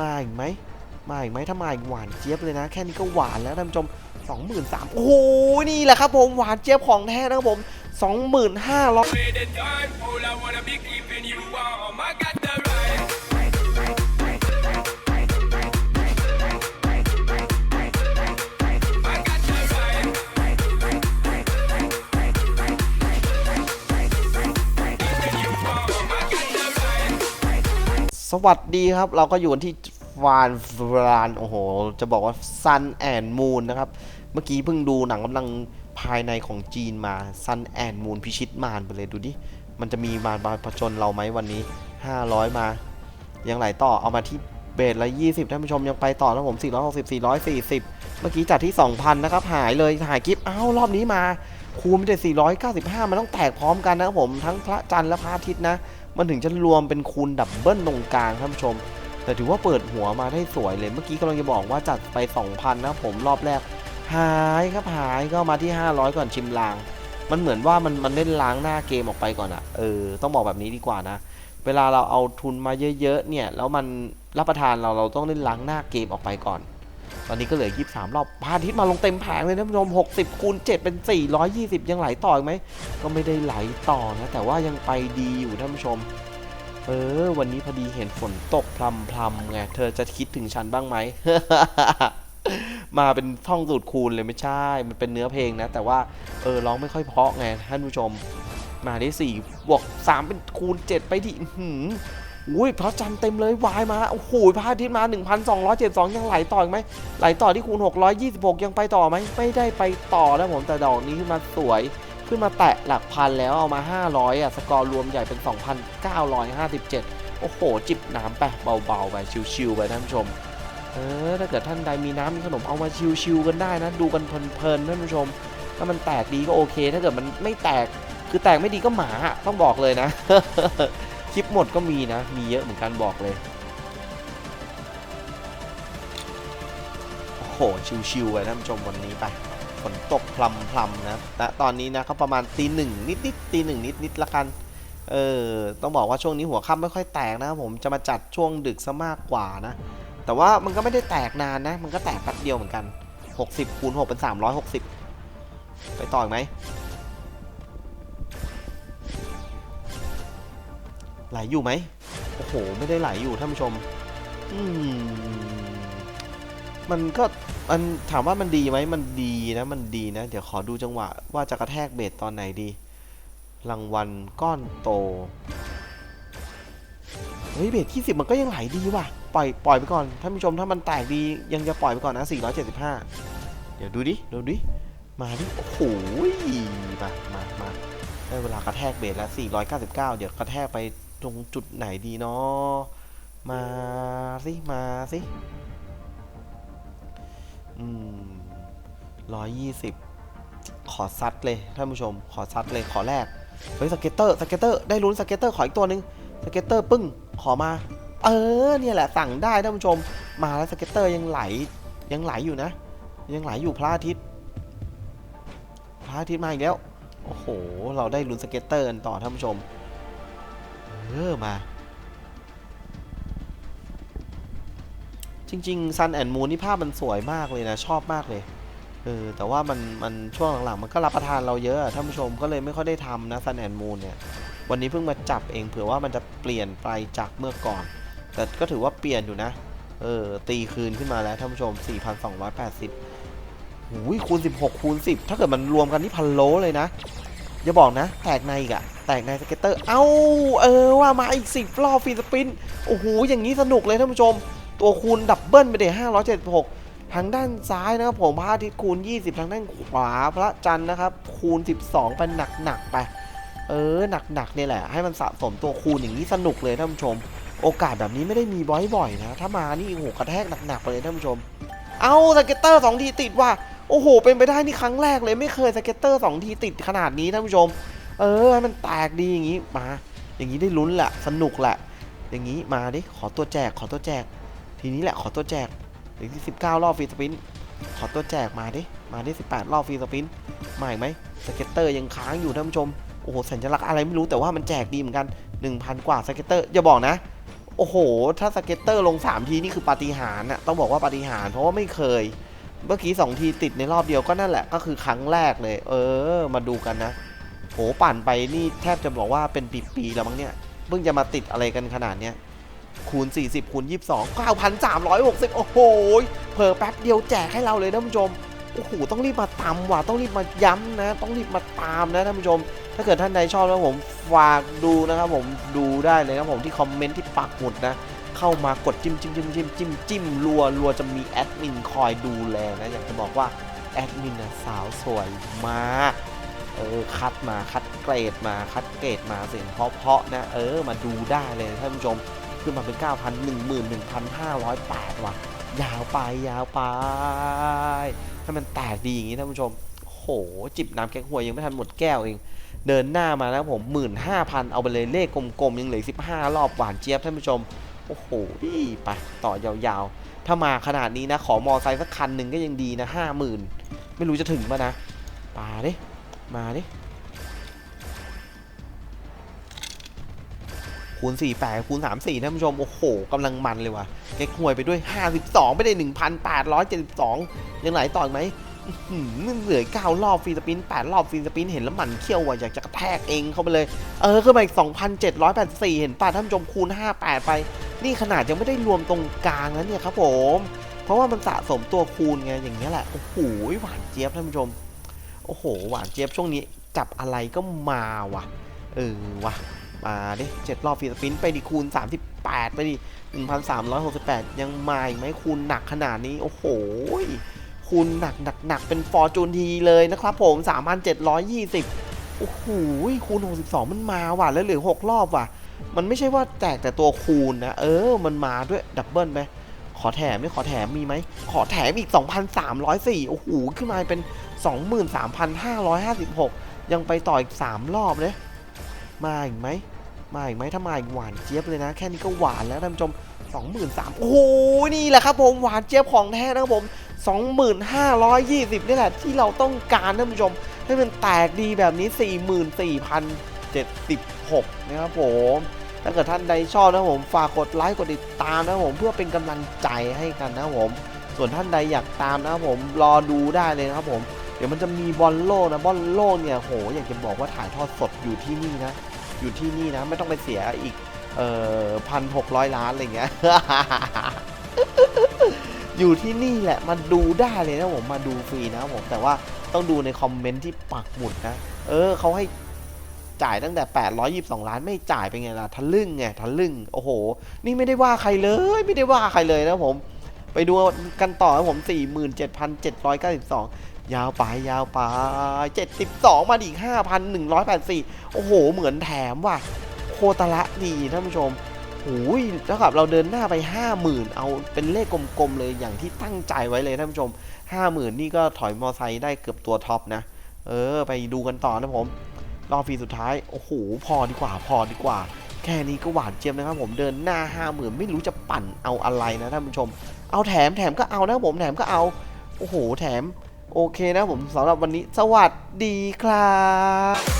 มาอีกไหมมาอีกไหมถ้ามาอีกหวานเจี๊ยบเลยนะ แค่นี้ก็หวานแล้วท่านผู้ชม23,000โอ้โหนี่แหละครับผมหวานเจี๊ยบของแท้นะครับผม25,000 สวัสดีครับ เราก็อยู่ที่ฟานฟรานโอ้โห จะบอกว่า Sun and Moon นะครับ เมื่อกี้เพิ่งดูหนังกำลังภายในของจีนมา Sun and Moon พิชิตมารไปเลยดูดิ มันจะมีมารมาผจญเราไหมวันนี้ 500 มา ยังไหลต่อเอามาที่เบสละ 20 ท่านผู้ชมยังไปต่อนะผม 460 440 เมื่อกี้จัดที่ 2,000 นะครับ หายเลยหายกิฟต์อ้าว รอบนี้มาคูณไปแต่495 มันต้องแตกพร้อมกันนะครับผมทั้งพระจันทร์และพระอาทิตย์นะ มันถึงจะรวมเป็นคูณดับเบิลตรงกลางท่านผู้ชม แต่ถือว่าเปิดหัวมาได้สวยเลย เมื่อกี้กำลังจะบอกว่าจัดไป 2,000 นะผมรอบแรก หายครับหายก็มาที่ 500 ก่อนชิมลาง มันเหมือนว่ามันมันเล่นล้างหน้าเกมออกไปก่อนอะเออ ต้องบอกแบบนี้ดีกว่านะ เวลาเราเอาทุนมาเยอะๆเนี่ย แล้วมันรับประทานเราเราต้องเล่นล้างหน้าเกมออกไปก่อน ตอนนี้ก็เหลือ 23 รอบพระอาทิตย์มาลงเต็มแผงเลยท่านผู้ชม 60 คูณ 7 เป็น 420 ยังไหลต่ออกไหม ก็ไม่ได้ไหลต่อนะ แต่ว่ายังไปดีอยู่ท่านผู้ชม เออ วันนี้พอดีเห็นฝนตกพรำๆไง เธอจะคิดถึงฉันบ้างไหม มาเป็นท่องสูตรคูณเลยไม่ใช่ มันเป็นเนื้อเพลงนะ แต่ว่า เออ ร้องไม่ค่อยเพาะไงท่านผู้ชม มาได้สี่บวกสามเป็นคูณเจ็ดไปดิ อุ้ยพระจันทร์เต็มเลยวายมาโอ้โหพระอาทิตย์มา 1,272 ยังไหลต่ออีกไหมไหลต่อที่คูณ 626 ยังไปต่อไหมไม่ได้ไปต่อแล้วผมแต่ดอกนี้ขึ้นมาสวย ขึ้นมาแตะหลักพันแล้วเอามา 500อะสกอร์รวมใหญ่เป็น 2,957 โอ้โห จิบน้ำไปเบาๆไปชิวๆไปท่านผู้ชมเออถ้าเกิดท่านใดมีน้ำมีขนมเอามาชิวๆกันได้นะ ดูกันเพลินๆท่านผู้ชม ถ้ามันแตกดีก็โอเค ถ้าเกิดมันไม่แตกคือแตกไม่ดีก็หมาอะต้องบอกเลยนะ คลิปหมดก็มีนะ มีเยอะเหมือนกันบอกเลย โอ้โห ชิวๆไปท่านผู้ชมวันนี้ไป ฝนตกพลำๆนะแต่ตอนนี้นะก็ประมาณตีหนึ่งนิดๆตีหนึ่งนิดๆละกัน เออ ต้องบอกว่าช่วงนี้หัวค่ำไม่ค่อยแตกนะผมจะมาจัดช่วงดึกซะมากกว่านะ แต่ว่ามันก็ไม่ได้แตกนานนะ มันก็แตกแป๊บเดียวเหมือนกัน 60คูณ6เป็น360 ไปต่ออีกไหม ไหลอยู่ไหมโอ้โห ไม่ได้ไหลอยู่ท่านผู้ชม อืมมันก็มันถามว่ามันดีไหมมันดีนะ มันดีนะ เดี๋ยวขอดูจังหวะ ว่าจะกระแทกเบสตอนไหนดี รางวัลก้อนโต เฮ้ยเบสที่สิบมันก็ยังไหลดีว่ะ ปล่อยปล่อยไปก่อน ท่านผู้ชมถ้ามันแตกดียังจะปล่อยไปก่อนนะ 475 เดี๋ยวดูดิ ดูดิ มาดิ โอ้โหมามามาได้เวลากระแทกเบสแล้ว 499 เดี๋ยวกระแทกไป ตรงจุดไหนดีเนาะมาสิมาสิอืมร้อยยี่สิบขอซัดเลยท่านผู้ชม ขอซัดเลยขอแรกเฮ้ยสเก็ตเตอร์สเก็ตเตอร์ได้ลุ้นสเก็ตเตอร์ขออีกตัวหนึ่งสเก็ตเตอร์ปึ้งขอมา เออเนี่ยแหละสั่งได้ท่านผู้ชม มาแล้วสเก็ตเตอร์ยังไหลยังไหลอยู่นะ ยังไหลอยู่พระอาทิตย์พระอาทิตย์มาอีกแล้วโอ้โห เราได้ลุ้นสเก็ตเตอร์กันต่อท่านผู้ชม เออมา จริงๆ Sun and Moon นี่ภาพมันสวยมากเลยนะ ชอบมากเลยเออแต่ว่ามันมันช่วงหลังๆ มันก็รับประทานเราเยอะอะท่านผู้ชมก็เลยไม่ค่อยได้ทำนะ Sun and Moon เนี่ย วันนี้เพิ่งมาจับเองเผื่อว่ามันจะเปลี่ยนไปจากเมื่อก่อน แต่ก็ถือว่าเปลี่ยนอยู่นะ เออ ตีคืนขึ้นมาแล้วท่านผู้ชม 4,280หูยคูณ 16 คูณ 10 ถ้าเกิดมันรวมกันนี่พันโลเลยนะ อย่าบอกนะ แตกในอีกอะแตกในสเก็ตเตอร์ เอ้า เออว่ามาอีก10รอบฟีสปิน โอ้โห อย่างนี้สนุกเลยท่านผู้ชม ตัวคูณดับเบิลไปเดี๋ยว576ทางด้านซ้ายนะครับผมพระอาทิตย์คูณ 20 ทางด้านขวาพระจันทร์นะครับ คูณ 12 ไปหนักๆไป เออหนักๆเนี่ยแหละ ให้มันสะสมตัวคูณอย่างนี้สนุกเลยท่านผู้ชม โอกาสแบบนี้ไม่ได้มีบ่อยๆนะ ถ้ามานี่โอ้โหกระแทกหนักๆไปเลยท่านผู้ชม เอาสเก็ตเตอร์สองทีติดว่ะ โอ้โห เป็นไปได้นี่ครั้งแรกเลยไม่เคยสเก็ตเตอร์สองทีติดขนาดนี้ท่านผู้ชม เออให้มันแตกดีอย่างนี้มา อย่างนี้ได้ลุ้นแหละสนุกแหละ อย่างนี้มาดิขอตัวแจกขอตัวแจก ทีนี้แหละขอตัวแจกเดี๋ยวที่19รอบฟรีสปินขอตัวแจกมาดิมาไดิ18รอบฟรีสปินมาอีกไหมสเก็ตเตอร์ยังค้างอยู่ท่านผู้ชมโอ้โหสัญลักษณ์อะไรไม่รู้แต่ว่ามันแจกดีเหมือนกัน 1,000 กว่าสเก็ตเตอร์อย่าบอกนะ โอ้โห ถ้าสเก็ตเตอร์ลง 3 ทีนี่คือปาฏิหาริย์นะต้องบอกว่าปาฏิหาริย์เพราะว่าไม่เคย เมื่อกี้2ทีติดในรอบเดียวก็นั่นแหละก็คือครั้งแรกเลย เออ มาดูกันนะโหปั่นไปนี่แทบจะบอกว่าเป็นปีๆแล้วมั้งเนี่ยเพิ่งจะมาติดอะไรกันขนาดเนี้ยคูณ 40คูณ22 9,360 โอ้โหเผลอแป๊บเดียวแจกให้เราเลยท่านผู้ชมโอ้โหต้องรีบมาตามว่ะต้องรีบมาย้ำนะ ต้องรีบมาตามนะท่านผู้ชม ถ้าเกิดท่านใดชอบแล้วผมฝากดูนะครับผมดูได้เลยนะครับผมที่คอมเมนต์ที่ปักหมุดนะ เข้ามากดจิ้มจิ้มจิ้มจิ้มจิ้มจิ้มรัวรัวจะมีแอดมินคอยดูแลนะ อยากจะบอกว่าแอดมินสาวสวยมากเออคัดมาคัดเกรดมาคัดเกรดมาเสียงเพราะๆนะ เออมาดูได้เลยท่านผู้ชมขึ้นมาเป็น 9 1 1 1,508ว่ะยาวไปยาวไปถ้มันแตกดีอย่างนี้ท่านผู้ชมโหจิบน้ำแก๊กหวยยังไม่ทันหมดแก้วเอง เดินหน้ามาแล้วผม 15,000 เอาไปเลยเลขกลมๆ ยังเหลือ15 รอบหวานเจี๊ยบท่านผู้ชม โอ้โหไปต่อยาวๆ ถ้ามาขนาดนี้นะ ขอมอไซค์สักคันหนึ่งก็ยังดีนะ50,000ไม่รู้จะถึงปะนะปาดิมาดิคูณ4 8คูณ3 4ท่านผู้ชม โอ้โหกำลังมันเลยว่ะเก๊กหวยไปด้วย 52 ไม่ได้ 1,872 ยังไหลต่ออีกไหมอื้อหือเหลือ 9 รอบฟีสปิน 8 รอบฟีสปิน เห็นแล้วมันเขี้ยวว่ะ อยากจะกระแทกเองเข้าไปเลย เออขึ้นมาอีก 2,784 เห็นป่ะท่านผู้ชมคูณ 58 ไป นี่ขนาดยังไม่ได้รวมตรงกลางนะเนี่ยครับผม เพราะว่ามันสะสมตัวคูณไงอย่างเงี้ยแหละ โอ้โหหวานเจี๊ยบท่านผู้ชม โอ้โห หวานเจี๊ยบช่วงนี้จับอะไรก็มาว่ะ เออว่ะ มาดิเจ็ดรอบฟีสปินไปดิคูณ 38 ไปดิ 1,368 ยังมาอีกไหมคูณหนักขนาดนี้ โอ้โห คูณหนักหนักหนักเป็นฟอร์จูนทีเลยนะครับผม 3,720 โอ้โหคูณ 62 มันมาว่ะ แล้วเหลือ 6 รอบว่ะ มันไม่ใช่ว่าแจกแต่ตัวคูณนะ เออ มันมาด้วยดับเบิลไหมขอแถมไม่ขอแถมมีไหม ขอแถมอีก 2,304 โอ้โห ขึ้นมาเป็น 23,556 ยังไปต่ออีก 3 รอบเลยมาอีกไหม มาอีกไหมถ้ามาอีกหวานเจี๊ยบเลยนะ แค่นี้ก็หวานแล้วท่านผู้ชม23,000โอ้โห นี่แหละครับผมหวานเจี๊ยบของแท้นะครับผม 2520นี่แหละที่เราต้องการท่านผู้ชม ให้มันแตกดีแบบนี้ 6 นะครับผม ถ้าเกิดท่านใดชอบนะผมฝากกดไลค์กดติดตามนะผมเพื่อเป็นกำลังใจให้กันนะผม ส่วนท่านใดอยากตามนะผมรอดูได้เลยนะครับผม เดี๋ยวมันจะมีบอลโลกนะบอลโลกเนี่ยโหอยากจะบอกว่าถ่ายทอดสดอยู่ที่นี่นะอยู่ที่นี่นะไม่ต้องไปเสียอีกเอ่อพันหกร้อยล้านอะไรเงี้ยอยู่ที่นี่แหละมาดูได้เลยนะผมมาดูฟรีนะผมแต่ว่าต้องดูในคอมเมนต์ที่ปักหมุดนะ เออเขาให้ จ่ายตั้งแต่ 822 ล้านไม่จ่ายเป็นไงล่ะทะลึ่งไงทะลึ่งโอ้โห นี่ไม่ได้ว่าใครเลย ไม่ได้ว่าใครเลยนะผม ไปดูกันต่อนะผม 47,792 ยาวไปยาวไป 72 มาอีก 5,184 โอ้โห เหมือนแถมว่ะ โคตรละดีท่านผู้ชมโอ้ยเท่ากับเราเดินหน้าไป 50,000 เอาเป็นเลขกลมๆเลยอย่างที่ตั้งใจไว้เลยท่านผู้ชม 50,000 นี่ก็ถอยมอไซค์ได้เกือบตัวท็อปนะ เออ ไปดูกันต่อนะผม รอบฟรีสุดท้าย โอ้โห พอดีกว่า พอดีกว่า แค่นี้ก็หวานเจี๊ยบนะครับผมเดินหน้าห้าหมื่นไม่รู้จะปั่นเอาอะไรนะท่านผู้ชม เอาแถมแถมก็เอานะผมแถมก็เอา โอ้โห แถม โอเคนะผมสำหรับวันนี้ สวัสดีครับ